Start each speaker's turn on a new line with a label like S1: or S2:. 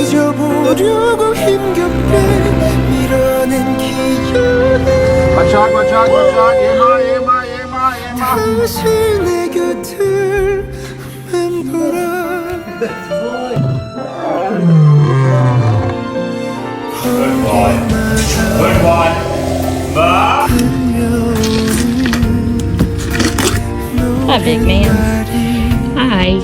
S1: 잊어보려고 힘겹게 밀어낸 기억에
S2: 마찬 마찬 마찬 예마 예마 예마 예마
S1: 다시 내 곁을 맴돌아
S3: A big man. Hi.